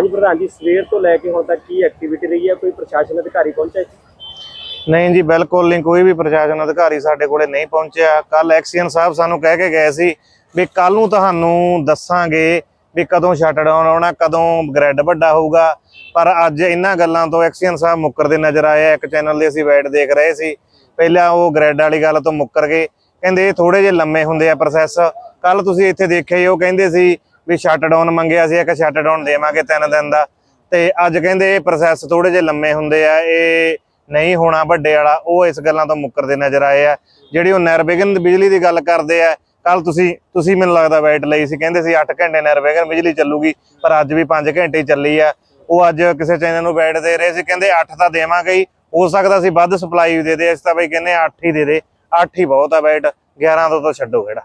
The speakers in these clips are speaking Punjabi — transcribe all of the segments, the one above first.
ਹਾਂਜੀ ਪ੍ਰਧਾਨ ਜੀ, ਸਵੇਰ ਤੋਂ ਲੈ ਕੇ ਹੁਣ ਤੱਕ ਕੀ ਐਕਟੀਵਿਟੀ ਰਹੀ ਹੈ? ਕੋਈ ਪ੍ਰਸ਼ਾਸਨ ਅਧਿਕਾਰੀ ਪਹੁੰਚਿਆ ਨਹੀਂ ਜੀ, ਬਿਲਕੁਲ ਨਹੀਂ, ਕੋਈ ਵੀ ਪ੍ਰਸ਼ਾਸਨ ਅਧਿਕਾਰੀ ਸਾਡੇ ਕੋਲੇ ਨਹੀਂ ਪਹੁੰਚਿਆ। ਕੱਲ ਐਕਸੀਅਨ ਸਾਹਿਬ ਸਾਨੂੰ ਕਹਿ ਕੇ ਗਏ ਸੀ ਵੀ ਕੱਲ ਨੂੰ ਤੁਹਾਨੂੰ ਦੱਸਾਂਗੇ ਵੀ ਕਦੋਂ ਸ਼ਟਡਾਊਨ ਆਉਣਾ, ਕਦੋਂ ਗ੍ਰਿਡ ਵੱਡਾ ਹੋਊਗਾ। ਪਰ ਅੱਜ ਇਹਨਾਂ ਗੱਲਾਂ ਤੋਂ ਐਕਸੀਅਨ ਸਾਹਿਬ ਮੁੱਕਰਦੇ ਨਜ਼ਰ ਆਏ ਆ। ਇੱਕ ਚੈਨਲ ਦੇ ਅਸੀਂ ਵਾਈਟ ਦੇਖ ਰਹੇ ਸੀ। ਪਹਿਲਾਂ ਉਹ ਗ੍ਰਿਡ ਵਾਲੀ ਗੱਲ ਤੋਂ ਮੁੱਕਰ ਗਏ। ਕਹਿੰਦੇ ਇਹ ਥੋੜੇ ਜਿਹੇ ਲੰਮੇ ਹੁੰਦੇ ਆ ਪ੍ਰੋਸੈਸ ਕੱਲ ਤੁਸੀਂ ਇੱਥੇ ਦੇਖਿਆ ਹੀ, ਉਹ ਕਹਿੰਦੇ ਸੀ ਵੀ ਸ਼ਟਡਾਊਨ ਮੰਗਿਆ ਸੀ, ਇੱਕ ਸ਼ਟਡਾਊਨ ਦੇਵਾਂਗੇ ਤਿੰਨ ਦਿਨ ਦਾ। ਤੇ ਅੱਜ ਕਹਿੰਦੇ ਇਹ ਪ੍ਰੋਸੈਸ ਥੋੜੇ ਜਿਹੇ ਲੰਮੇ ਹੁੰਦੇ ਆ, ਇਹ ਨਹੀਂ ਹੋਣਾ ਵੱਡੇ ਵਾਲਾ, ਉਹ ਇਸ ਗੱਲਾਂ ਤੋਂ ਮੁੱਕਰਦੇ ਨਜ਼ਰ ਆਏ ਆ। ਜਿਹੜੀ ਉਹ ਨਿਰਵਿਘਨ ਬਿਜਲੀ ਦੀ ਗੱਲ ਕਰਦੇ ਆ ਕੱਲ ਤੁਸੀਂ ਤੁਸੀਂ ਮੈਨੂੰ ਲੱਗਦਾ ਵੈਟ ਲਈ ਸੀ, ਕਹਿੰਦੇ ਸੀ 8 ਘੰਟੇ ਨਿਰਵਿਘਨ ਬਿਜਲੀ ਚੱਲੂਗੀ, ਪਰ ਅੱਜ ਵੀ 5 ਘੰਟੇ ਚੱਲੀ ਆ। ਉਹ ਅੱਜ ਕਿਸੇ ਚੈਨਲ ਨੂੰ ਵਾਈਟ ਦੇ ਰਹੇ ਸੀ, ਕਹਿੰਦੇ 8 ਤਾਂ ਦੇਵਾਂਗੇ ਹੀ, ਹੋ ਸਕਦਾ ਸੀ ਵੱਧ ਸਪਲਾਈ ਵੀ ਦੇ ਦੇ ਇਸ ਤਾਂ ਬਈ ਕਹਿੰਦੇ 8 ਹੀ ਦੇ ਦੇ 8 ਹੀ ਬਹੁਤ ਆ ਵਾਈਟ 11 ਤੋਂ ਤਾਂ ਛੱਡੋ ਕਿਹੜਾ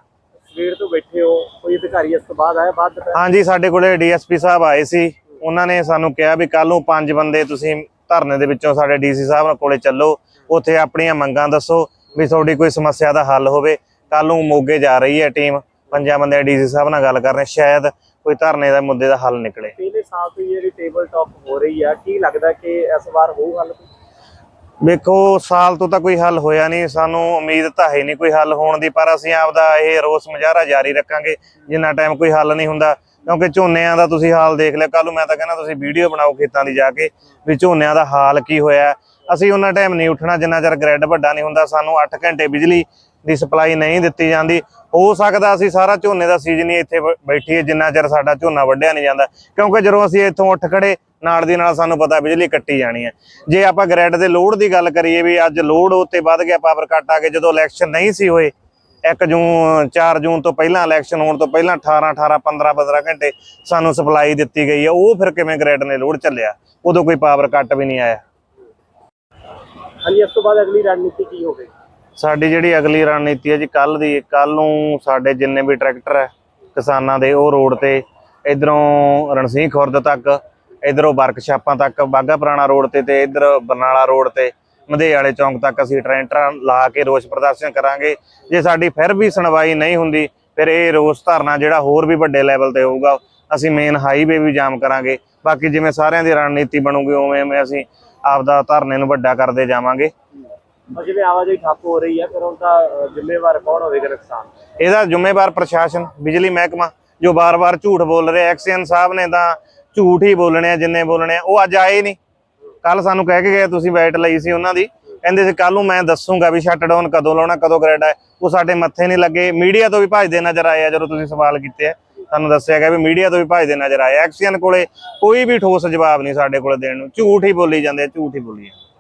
ਸਵੇਰ ਤੋਂ ਬੈਠੇ ਹੋ ਕੋਈ ਅਧਿਕਾਰੀ ਇਸ ਤੋਂ ਬਾਅਦ ਆਇਆ ਬਾਅਦ ਦੁਪਹਿਰ? ਹਾਂਜੀ ਸਾਡੇ ਕੋਲੇ ਡੀਐਸਪੀ ਸਾਹਿਬ ਆਏ ਸੀ ਉਹਨਾਂ ਨੇ ਸਾਨੂੰ ਕਿਹਾ ਵੀ ਕੱਲ ਨੂੰ ਪੰਜ ਬੰਦੇ ਤੁਸੀਂ ਧਰਨੇ ਦੇ ਵਿੱਚੋਂ ਸਾਡੇ ਡੀਸੀ ਸਾਹਿਬ ਕੋਲੇ ਚੱਲੋ ਉੱਥੇ ਆਪਣੀਆਂ ਮੰਗਾਂ ਦੱਸੋ ਵੀ ਤੁਹਾਡੀ ਕੋਈ ਸਮੱਸਿਆ ਦਾ ਹੱਲ ਹੋਵੇ ਕੱਲ ਨੂੰ ਮੋਗੇ ਜਾ ਰਹੀ ਹੈ ਟੀਮ ਪੰਜਾਂ ਬੰਦੇ ਡੀਸੀ ਸਾਹਿਬ ਨਾਲ ਗੱਲ ਕਰਨੇ ਸ਼ਾਇਦ ਕੋਈ ਧਰਨੇ ਦਾ ਮੁੱਦੇ ਦਾ ਹੱਲ ਨਿਕਲੇ ਪਹਿਲੇ ਸਾਲ ਤੋਂ ਜਿਹੜੀ ਟੇਬਲ ਟਾਪ ਹੋ ਰਹੀ ਆ ਕੀ ਲੱਗਦਾ ਕਿ ਇਸ ਵਾਰ ਹੋਊ ਹੱਲ? ਵੇਖੋ ਸਾਲ ਤੋਂ ਤਾਂ ਕੋਈ ਹੱਲ ਹੋਇਆ ਨਹੀਂ, ਸਾਨੂੰ ਉਮੀਦ ਤਾਂ ਹੈ ਨਹੀਂ ਕੋਈ ਹੱਲ ਹੋਣ ਦੀ, ਪਰ ਅਸੀਂ ਆਪਦਾ ਇਹ ਰੋਸ ਮੁਜ਼ਾਹਰਾ ਜਾਰੀ ਰੱਖਾਂਗੇ, ਜਿੰਨਾ ਟਾਈਮ ਕੋਈ ਹੱਲ ਨਹੀਂ ਹੁੰਦਾ। ਕਿਉਂਕਿ ਝੋਨਿਆਂ ਦਾ ਤੁਸੀਂ ਹਾਲ ਦੇਖ ਲਿਆ ਕੱਲ ਨੂੰ ਮੈਂ ਤਾਂ ਕਹਿੰਦਾ ਤੁਸੀਂ ਵੀਡੀਓ ਬਣਾਓ ਖੇਤਾਂ ਦੀ ਜਾ ਕੇ, ਵੀ ਝੋਨਿਆਂ ਦਾ ਹਾਲ ਕੀ ਹੋਇਆ। ਅਸੀਂ ਉਹਨਾਂ ਟਾਈਮ ਨਹੀਂ ਉੱਠਣਾ, ਜਿੰਨਾ ਚਿਰ ਗ੍ਰਿਡ ਵੱਡਾ ਨਹੀਂ ਹੁੰਦਾ, ਸਾਨੂੰ 8 ਘੰਟੇ ਬਿਜਲੀ ਦੀ ਸਪਲਾਈ ਨਹੀਂ ਦਿੱਤੀ ਜਾਂਦੀ। ਹੋ ਸਕਦਾ ਅਸੀਂ ਸਾਰਾ ਝੋਨੇ ਦਾ ਸੀਜ਼ਨ ਹੀ ਇੱਥੇ ਬੈਠੀਏ, ਜਿੰਨਾ ਚਿਰ ਸਾਡਾ ਝੋਨਾ ਵੱਢਿਆ ਨਹੀਂ ਜਾਂਦਾ। ਕਿਉਂਕਿ ਜਦੋਂ ਅਸੀਂ ਇੱਥੋਂ ਉੱਠ ਖੜੇ ਨਾਲ ਦੀ ਨਾਲ ਸਾਨੂੰ ਪਤਾ ਬਿਜਲੀ ਕੱਟੀ ਜਾਣੀ ਹੈ। ਜੇ ਆਪਾਂ ਗ੍ਰਿਡ ਦੇ ਲੋਡ ਦੀ ਗੱਲ ਕਰੀਏ ਵੀ ਅੱਜ ਲੋਡ ਉੱਤੇ ਵੱਧ ਗਿਆ ਪਾਵਰ ਕੱਟ ਆ ਗਏ ਜਦੋਂ ਇਲੈਕਸ਼ਨ ਨਹੀਂ ਸੀ ਹੋਏ 1 ਜੂਨ 4 ਜੂਨ ਤੋਂ ਪਹਿਲਾਂ ਇਲੈਕਸ਼ਨ ਹੋਣ ਤੋਂ ਪਹਿਲਾਂ 18 18 15 15 ਘੰਟੇ ਸਾਨੂੰ ਸਪਲਾਈ ਦਿੱਤੀ ਗਈ ਹੈ। ਉਹ ਫਿਰ ਕਿਵੇਂ ਗ੍ਰਿਡ ਨੇ ਲੋਡ ਚੱਲਿਆ? ਉਦੋਂ ਕੋਈ ਪਾਵਰ ਕੱਟ ਵੀ ਨਹੀਂ ਆਇਆ। ਹਾਂਜੀ ਇਸ ਤੋਂ ਬਾਅਦ ਅਗਲੀ ਰਣਨੀਤੀ ਕੀ ਹੋਵੇ? ਸਾਡੀ ਜਿਹੜੀ ਅਗਲੀ ਰਣਨੀਤੀ ਹੈ ਜੀ ਕੱਲ ਦੀ ਕੱਲ ਨੂੰ ਸਾਡੇ ਜਿੰਨੇ ਵੀ ਟਰੈਕਟਰ ਹੈ ਕਿਸਾਨਾਂ ਦੇ ਉਹ ਰੋਡ ਤੇ ਇਧਰੋਂ ਰਣਸੀਂਹ ਖੁਰਦ ਤੱਕ ਇਧਰੋਂ ਵਰਕਸ਼ਾਪਾਂ ਤੱਕ ਬਾਗਾ ਪੁਰਾਣਾ ਰੋਡ ਤੇ ਤੇ ਇਧਰ ਬਰਨਾਲਾ ਰੋਡ ਤੇ ਮਧੇ ਵਾਲੇ ਚੌਂਕ ਤੱਕ ਅਸੀਂ ਟਰੈਕਟਰਾਂ ਲਾ ਕੇ ਰੋਸ ਪ੍ਰਦਰਸ਼ਨ ਕਰਾਂਗੇ। ਜੇ ਸਾਡੀ ਫਿਰ ਵੀ ਸੁਣਵਾਈ ਨਹੀਂ ਹੁੰਦੀ ਫਿਰ ਇਹ ਰੋਸ ਧਰਨਾ ਜਿਹੜਾ ਹੋਰ ਵੀ ਵੱਡੇ ਲੈਵਲ ਤੇ ਹੋਊਗਾ ਅਸੀਂ ਮੇਨ ਹਾਈਵੇ ਵੀ ਜਾਮ ਕਰਾਂਗੇ। ਬਾਕੀ ਜਿਵੇਂ ਸਾਰਿਆਂ ਦੀ ਰਣਨੀਤੀ ਬਣੂਗੀ ਉਵੇਂ ਉਵੇਂ ਅਸੀਂ ਆਪਦਾ ਧਰਨੇ ਨੂੰ ਵੱਡਾ ਕਰਦੇ ਜਾਵਾਂਗੇ। ਜਿਵੇਂ ਆਵਾਜਾਈ ਠੱਪ ਹੋ ਰਹੀ ਹੈ ਫਿਰ ਅ, ਜ਼ਿੰਮੇਵਾਰ ਕੌਣ ਹੋਵੇਗਾ ਨੁਕਸਾਨ? ਇਹਦਾ ਜ਼ਿੰਮੇਵਾਰ ਪ੍ਰਸ਼ਾਸਨ ਬਿਜਲੀ ਮਹਿਕਮਾ ਜੋ ਬਾਰ-ਬਾਰ ਝੂਠ ਬੋਲ ਰਿਹਾ ਐਕਸੀਅਨ ਸਾਹਿਬ ਨੇ ਤਾਂ ਝੂਠ ਹੀ ਬੋਲਣੇ ਆ, ਜਿੰਨੇ ਬੋਲਣੇ ਆ, ਉਹ ਅੱਜ ਆਏ ਨਹੀਂ। ਕੱਲ ਸਾਨੂੰ ਕਹਿ ਕੇ ਗਏ, ਤੁਸੀਂ ਵਾਈਟ ਲਈ ਸੀ ਉਹਨਾਂ ਦੀ। ਕਹਿੰਦੇ ਸੀ ਕੱਲ ਨੂੰ ਮੈਂ ਦੱਸੂਗਾ ਵੀ ਸ਼ਟਡਾਊਨ ਕਦੋਂ ਲਾਉਣਾ, ਕਦੋਂ ਗ੍ਰੈਡ ਹੈ ਉਹ ਸਾਡੇ ਮੱਥੇ ਨਹੀਂ ਲੱਗੇ। ਮੀਡੀਆ ਤੋਂ ਵੀ ਭੱਜਦੇ ਨਜ਼ਰ ਆਏ ਆ, ਜਦੋਂ ਤੁਸੀਂ ਸਵਾਲ ਕੀਤੇ ਆ। ਸਾਨੂੰ ਦੱਸਿਆ ਗਿਆ ਵੀ ਮੀਡੀਆ ਤੋਂ ਵੀ ਭੱਜਦੇ ਨਜ਼ਰ ਆਏ ਐਕਸੀਅਨ ਕੋਲੇ ਕੋਈ ਵੀ ਠੋਸ ਜਵਾਬ ਨਹੀਂ ਸਾਡੇ ਕੋਲ ਦੇਣ ਨੂੰ। ਝੂਠ ਹੀ ਬੋਲੀ ਜਾਂਦੇ ਝੂਠ ਹੀ ਬੋਲੀ ਜਾਂਦੇ